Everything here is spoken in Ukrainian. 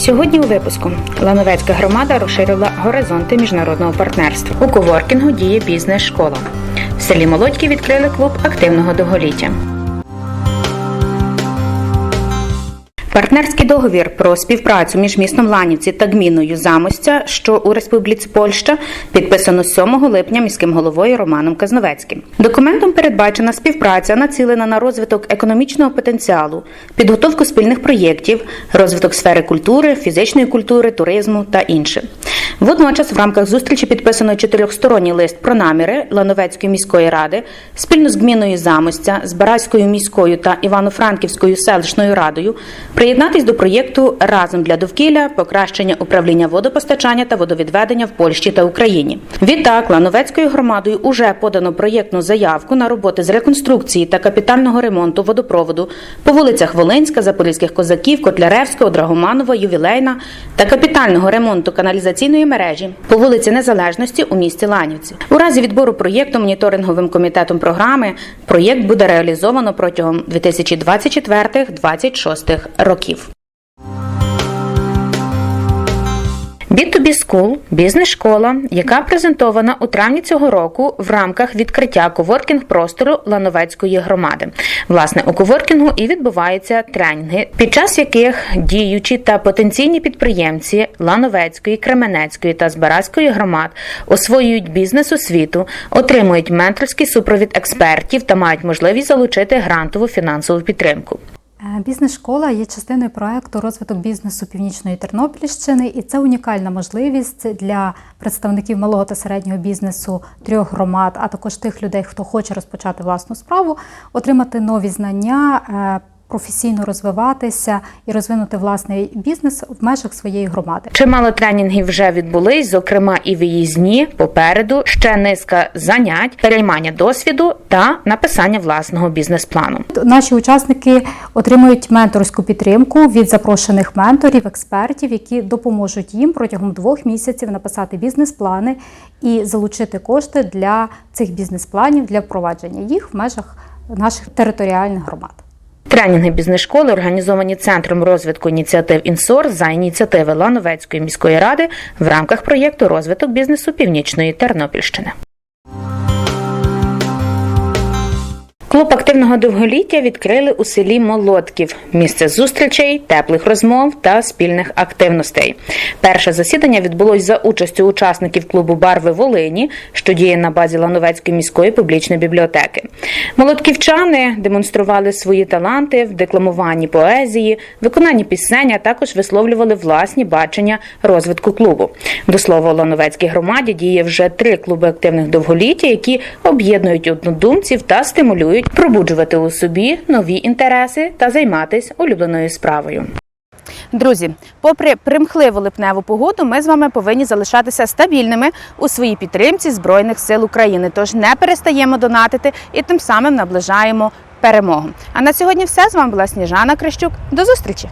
Сьогодні у випуску Лановецька громада розширила горизонти міжнародного партнерства. У коворкінгу діє бізнес-школа. В селі Молодьки відкрили клуб активного довголіття. Партнерський договір про співпрацю між містом Ланівці та гміною Замостя, що у Республіці Польща, підписано 7 липня міським головою Романом Казновецьким. Документом передбачена співпраця, націлена на розвиток економічного потенціалу, підготовку спільних проєктів, розвиток сфери культури, фізичної культури, туризму та інше. Водночас, в рамках зустрічі підписано чотирьохсторонній лист про наміри Лановецької міської ради спільно з гміною Замостя, з Бараською міською та Івано-Франківською селищною радою приєднатись до проєкту разом для довкілля, покращення управління водопостачання та водовідведення в Польщі та Україні. Відтак, Лановецькою громадою уже подано проєктну заявку на роботи з реконструкції та капітального ремонту водопроводу по вулицях Волинська, Запорізьких козаків, Котляревського, Драгоманова, Ювілейна та капітального ремонту каналізаційної мережі по вулиці Незалежності у місті Ланівці. У разі відбору проєкту моніторинговим комітетом програми проєкт буде реалізовано протягом 2024-2026 років. B2B School – бізнес-школа, яка презентована у травні цього року в рамках відкриття коворкінг-простору Лановецької громади. Власне, у коворкінгу і відбуваються тренінги, під час яких діючі та потенційні підприємці Лановецької, Кременецької та Збаразької громад освоюють бізнес-освіту, отримують менторський супровід експертів та мають можливість залучити грантову фінансову підтримку. Е, Бізнес-школа є частиною проекту розвиток бізнесу Північної Тернопільщини, і це унікальна можливість для представників малого та середнього бізнесу трьох громад, а також тих людей, хто хоче розпочати власну справу, отримати нові знання. Професійно розвиватися і розвинути власний бізнес в межах своєї громади. Чимало тренінгів вже відбулись, зокрема і виїзні попереду ще низка занять, переймання досвіду та написання власного бізнес-плану. Наші учасники отримують менторську підтримку від запрошених менторів, експертів, які допоможуть їм протягом двох місяців написати бізнес-плани і залучити кошти для цих бізнес-планів для впровадження їх в межах наших територіальних громад. Тренінги бізнес-школи організовані Центром розвитку ініціатив «Інсор» за ініціативи Лановецької міської ради в рамках проєкту розвиток бізнесу Північної Тернопільщини. Клуб активного довголіття відкрили у селі Молодків місце зустрічей, теплих розмов та спільних активностей. Перше засідання відбулось за участю учасників клубу Барви Волині, що діє на базі Лановецької міської публічної бібліотеки. Молодківчани демонстрували свої таланти в декламуванні поезії, виконанні пісень, а також висловлювали власні бачення розвитку клубу. До слова, у Лановецькій громаді діє вже три клуби активних довголіття, які об'єднують однодумців та стимулюють пробуджувати у собі нові інтереси та займатися улюбленою справою. Друзі, попри примхливу липневу погоду, ми з вами повинні залишатися стабільними у своїй підтримці Збройних сил України. Тож не перестаємо донатити і тим самим наближаємо перемогу. А на сьогодні все з вами була Сніжана Крищук. До зустрічі!